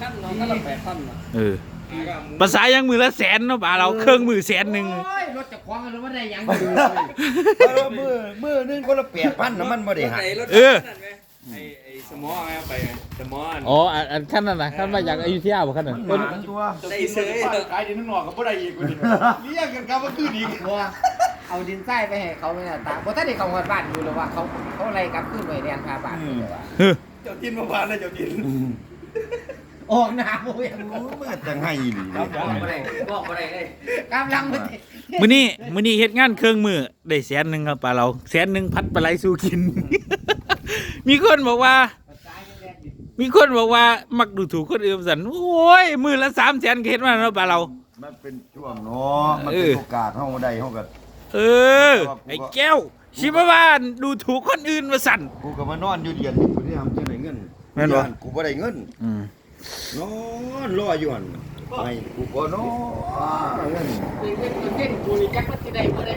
ขั้นเนาะขั้นละแปดขั้นเนาะเออภาษายังมือละแสนเนาะป่าเราเครื่องมือแสนหนึ่งโอ้ยรถจะคว้างกันหรือว่าได้หยังอยู่เออมือมือหนึงคนละ8,000น่ะมันบ่ได้รถหักไหนรถเออนั่นไหมไอ้ไอ้สมอไงเอาไปไงสมออันอ๋ออันอันขั้นนั้นนะขั้นมาจากอยุธยาบ่ขั้นนั้นมันหมาตัวได้เสยขายดินข้างนอกก็บ่ได้อีกกว่านี้เลี้ยงกันครับว่าคือดีบัวเอาดินทรายไปให้เขาไม่น่าตาบ่ทันได้เข้าฮอดบ้านอยู่หรือว่าเขาเขาอะไรกลับขึ้นไปเรียนพาบ้านอยู่เลยว่าเฮ้อเจ้ากินมาบ้านแล้วเจ้ากิน ออกหน้าบ่ยังโอ้มือจังให้อีหลีเลยบอกมาได้บอกมาได้เลยกำลังมันมื้อนี้มื้อนี้เฮ็ดงานเครื่องมือได้แสนหนึ่งครับป่าเราแสนหนึ่งพัดปลาไหลสู้กิน มีคนบอกว่า มีคนบอกว่ามักดูถูกคนอื่นสันโอ้ยมือละสามแสนเฮ็ดมาแล้วป่าเรา มันเป็นช่วงเนาะมันเป็นเออโอกาสเฮาได้เฮาก็เออ ไอ้แก้วชิบะว่าดูถูกคนอื่นมาสั่นกูก็มานอนอยู่เดือนนี้กูได้ทำจังได๋เงินแม่นบ่ ย้ากูบ่ได้เงิน อืม นอนรออยู่หั่นไปกูบ่นอนเงินเส้นกูนี่จักมันสิได้บ่ได้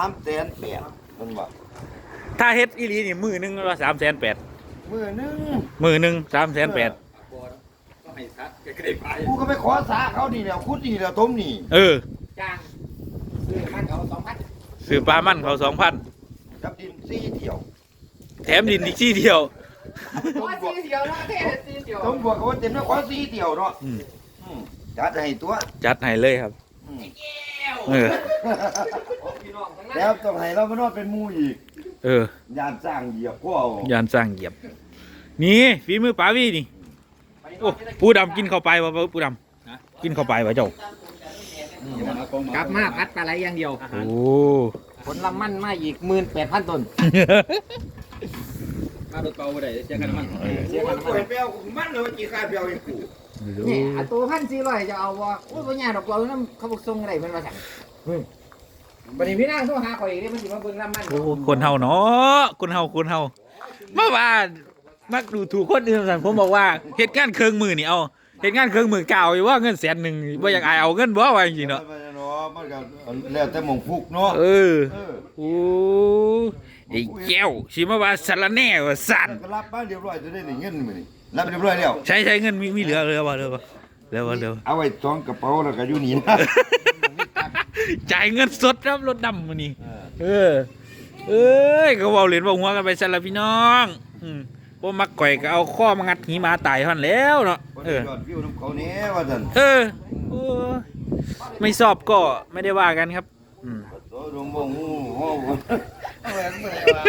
3แสนแปดมันว่าถ้าเฮ็ดอีหลีนี่มือหนึงละสามแสนแปดมื้อหนึงมือหนึงสามแสนแปดก็ให้ซัดใกล้ๆไปกูก็ไปขอสาเขานี่แหล้วคุดนี่แหล้วต้มนี่เออจ้างซื้อมันเขา2,000ซื้อปลามันเขาสองพันกับดินซี่เที่ยว แถมดินอีกที่เดียว โอ้ยสีเดียวเนาะเท่สีเดียวต้มบวกก็ว่าเต็มแล้วขอซี่เที่ยวเนาะอืม อืมจัดให้ตัวจัดให้เลยครับอืมเออพี่น้องทั้งนั้นแล้วต้องให้เรามานอนเป็นหมู่อีกเออยานสร้างเหยียบพ่อเอายานสร้างเหยียบ นี่ฝีมือป๋าวีนี่โอ้ปูดำกินเข้าไปวะปูดำกินเข้าไปวะเจ้ากลับมาพัดปลาไหลอย่างเดียว โอ้ผลลำมันมาอีก18,000ต้น มารถเปล่าบ่ได้เสียกันมันเออเสียกันกูให้เปรี้ยวกูมันเลยว่ากี่ค่าเปรี้ยวให้กูนี่อันตัวพันสี่ร้อยจะเอาบ่โอ้ยบ่ยากดอกเรานำเขาบอกส่งอะไรมันมาสั่งบัดนี้พี่นางโทรหาข่อยอีกเด้มันสิมาเบิ่งลำมันโอ้คนเฮาเนาะคนเฮาคนเฮาเมื่อวานมักดูถูกคนอื่นสั่นผมบอกว่าเหตุการณ์เครื่องมือนี่เอาเหตุการณ์เครื่องมือเก่าอยู่ว่าเงินแสนหนึ่งว่าอยากอายเอาเงินบ่ว่าจริงๆเนาะมันเนาะมันก็แล้วแต่หมองพุกเนาะเออเออโอ้ ไอ้แก้วชิมาว่าสารแหน่ว่าสั่นก็รับบ้านเรียบร้อยจะได้เงินมื้อนี้รับเรียบร้อยแล้วใช้ใช้เงินมีมีเหลือเหลือบ่เหลือบ่เหลือบ่เหลือบ่เอาไว้ซองกระเป๋าแล้วก็อยู่นี่นะจ่ายเงินสดครับรถดำมื้อนี้เออ เอ้ยก็เว้าเล่นเว้าหัวกันไปสั่นละพี่น้องอืมบ่มักก่อยก็เอาข้อมางัดหีหมาตายหั่นแล้วเนาะบ่เอได้อยอดวิวนํเขาแน่ว่าซั่นเออโอ้ยไม่สอบก็ไม่ได้ว่ากันครับ อืมโตดงบ่ฮู้ฮู้ เอาไว้บ่ได้ว่า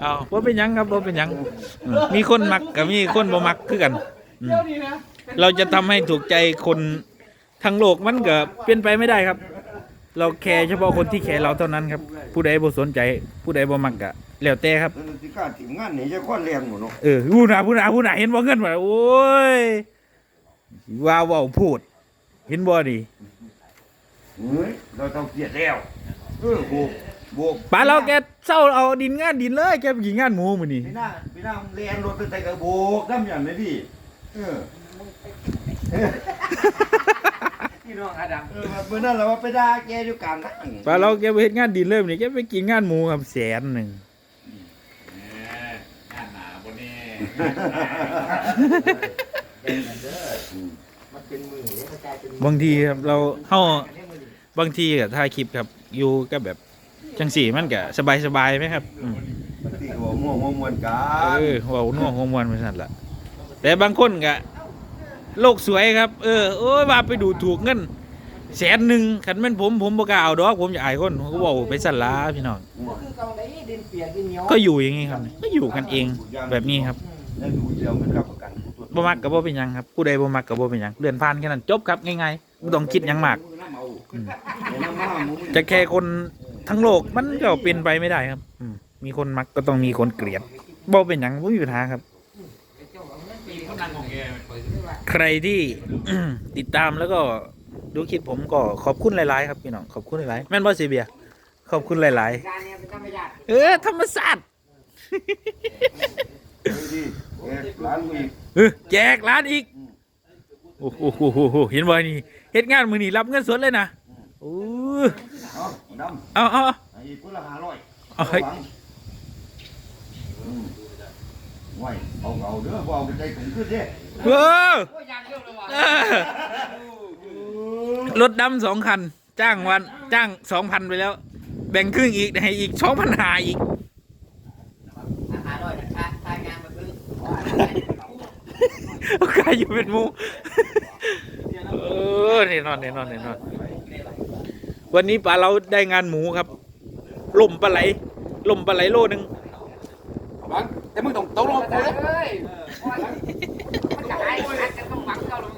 เอาบ่เป็นหยังครับบ่เป็นหยังอืมมีคนมักกับมีคนบ่มักคือกันอืมเราจะทำให้ถูกใจคนทั้งโลกมันก็เป็นไปไม่ได้ครับ เราแคร์เฉพาะคนที่แคร์เราเท่านั้นครับ ผู้ใดบ่สนใจ ผู้ใดบ่มักก็แล้วแต่ครับแล้วสิกล้าทีมงานนี่จะควรแรงหมดเนาะเออผู้หนาผู้หนาผู้หนาเห็นบ่เงินบ่โอ้ยว่าเว้าพูด เห็นบ่นี่เฮ้ยเราต้องเกลียดแล้วเออโบกโบกป้าเราแกเศร้าเอาดินงานดินเลยแกไปกินงานหมูมื้อนี้พี่หน้าพี่หน้าเรียนรถตั้งแต่กระโบกน้ำอย่างเลยพี่เออพี่น้องอาดัมเออเมื่อนั้นเราว่าไปด่าแกอยู่กลางทางป้าเราแกไปเฮ็ดงานดินเลยมื้อนี้แกไปกินงานหมูครับแสนหนึงงานหนาบ่แน่มันเป็นมือเนี่ยกระจายเป็นบางทีครับเราเฮาบางทีก็ถ่ายคลิปครับอยู่ก็แบบ จังสี่มันก็สบายๆไหมครับอืมที่หัวม่วงหัวมวนกัเอนอเว้าน่วงหัวมวนไปสั่นล่ะแต่บางคนก็โลกสวยครับ เออโอ้ยว่าไปดูถูกเงินแสนหนึ่งคันแม่นผมผมบ่กล้าเอาดอกผมจะอายคนผมก็เว้าไปสั่นล่ะพี่น้องบ่คือเก่าได้ดินเปียกดินเหนียวก็อยู่อย่างนี้ครับ ก็อยู่กันเองแบบนี้ครับ แล้วดูเดียวมันรับประกันบ่มักก็บ่เป็นหยังครับผู้ใดบ่มักก็บ่เป็นหยังเลื่อนผ่านแค่นั้นจบครับง่ายๆบ่ต้องคิดหยังมาก จะแค่คน ทั้งโลกมันก็เป็นไปไม่ได้ครับ อืมมีคนมักก็ต้องมีคนเกลียดบ่เป็นหยังบ่มีปัญหาครับ ใครที่ ติดตามแล้วก็ดูคลิปผมก็ขอบคุณหลาย ๆ ครับพี่น้องขอบคุณหลายๆแม่นบ่สิเบียร์ขอบคุณหลาย การเนี่ยเป็นธรรมชาติๆ เออธรรมศาสตร์ ดีร้านอีกเออแจกร้านอีก โอ้โหโหโหโหเห็นบ่นี่เฮ็ดงานมื้อนี้รับเงินสดเลยนะโอ้เอา ดเอาเอาเอาำอีกคนละห้าร้อยเอาเฮ้ยไว้เอาเอาเด้อบ่เอาไปใจถุงขึ้นเด้เออโอ้ยยางเยี่ยมเลยว่ะเออรถดำสองคัน จ้างวันจ้างสองพันไปแล้ว แบ่งครึ่งอีกให้อีกสองพันหาอีกอาหารด้วยนะค่าค่างานมาพึ่งกายอยู่เป็นหมู เออแน่นอนแน่นอนแน่นอน วันนี้ปลาเราได้งานหมูครับล่มปลาไหลล่มปลาไหลโลนึงบังแต่มึงต้องตกลงมากับกูได้เลยเลยมันจะหายมันจะต้องหวังเจ้าลง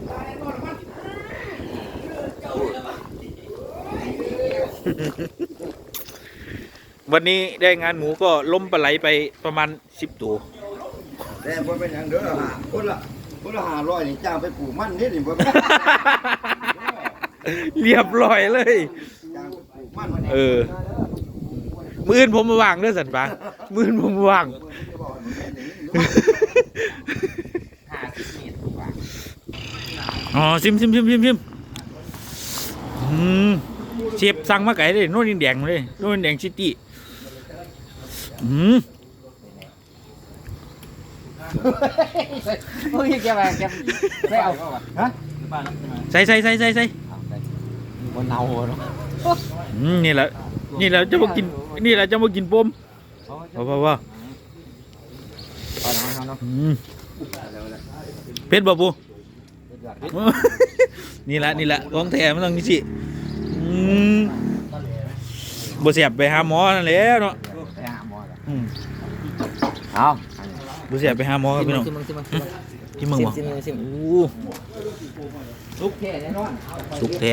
วันนี้ได้งานหมูก็ล้มปลาไหลไปประมาณสิบตัวแต่บ่เป็นหยังเด้อหาคนละคนละ500นี่จ้างไปปลูกมันนี่นี่บ่เป็นเรียบร้อยเลย เออ มืออื่นผมมาว่างเด้อสันปะมืออื่นผมมาว่างหาสิบเมตรถูกป่ะอ๋อซิมซิมซิมซิมซิมอืมเชฟสั่งมาไก่เลยโน่นดินแดงเลยโน่นดินแดงซิตี้อืมโอ้ยแกมาแกไม่เอาฮะบ้านนั้นใช่ไหมใส่ใส่ใส่ใส่ใส่บนเนาเนาะ อืมนี่แหละนี่แหละจะมากินนี่แหละจะมากินปมว้าวว้าวว้าวเอาน้ำเขาเนาะอืมเพชรบ่ปูนี่แหละนี่แหละของแถมนต้องนี่สิอืมบ่เสียบไปหาหมอนั่นแหละเนาะไปหาหมอเหรออืมเอาบ่เสียบไปหาหมอครับพี่น้องซิมึงซิมึงซิมึงที่มึงบ่ซิมึงซิมึงโอ้ลุกเท่แน่นอนสุกแท้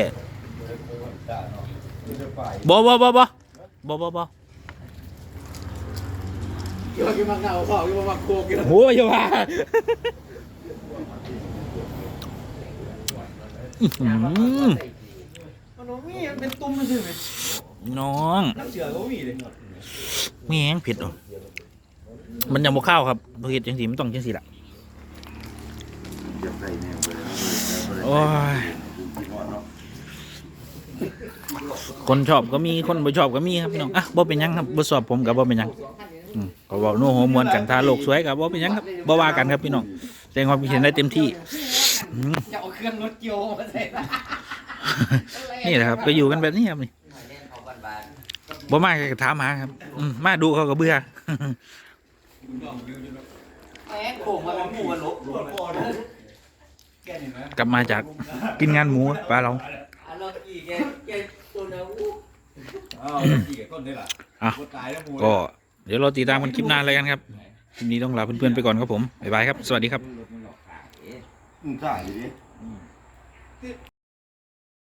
บ่บ่บ่บ่บ่บ่บ่เกี่ยวกับมังเงาเขาเกี่ยวกับมังโคกินโอ้ยอย่าว่าอื้อหือมันมีมันเป็นตุ้มใช่ไหมน้องน้ำเสือก็มีเลยแม่งเผ็ดอะมันยังบ่เข้าวครับเพราะเฮ็ดจังซี่มันต้องจังซี่ล่ะจะใส่แนวไปเลยโอ้ย คนชอบก็มีคนบ่ชอบก็มีครับพี่น้องอะบ่เป็นหยังครับบ่ชอบผมก็บ่เป็นหยังอืมก็เว้าโน้หัวมวนกันถ้าโลกสวยก็บ่เป็นหยังครับบ่ว่ากันครับพี่น้องแสดงความคิดเห็นได้เต็มที่อืมจะเอาเครื่องรถเกี่ยวมาใส่นี่แหละครับก็อยู่กันแบบนี้ครับนี่บ่มาก็ถามหาครับอืมมาดูเขาก็เบื่อ แม่โค้งมาเป็นหมูมันลบปวดคอเลยแกเห็นไหม กลับมาจากกินงานหมูปลาเราอะ เราอีกแกแกตัวเดียวอู้อ้าวกี่กับต้นได้ล่ะอะตายแล้วมูก็เดี๋ยวเราติดตามกันคลิปหน้าเลยกันครับคลิปนี้ต้องลาเพื่อนๆไปก่อนครับผมบ๊ายบายครับสวัสดีครับอืมใช่ดิ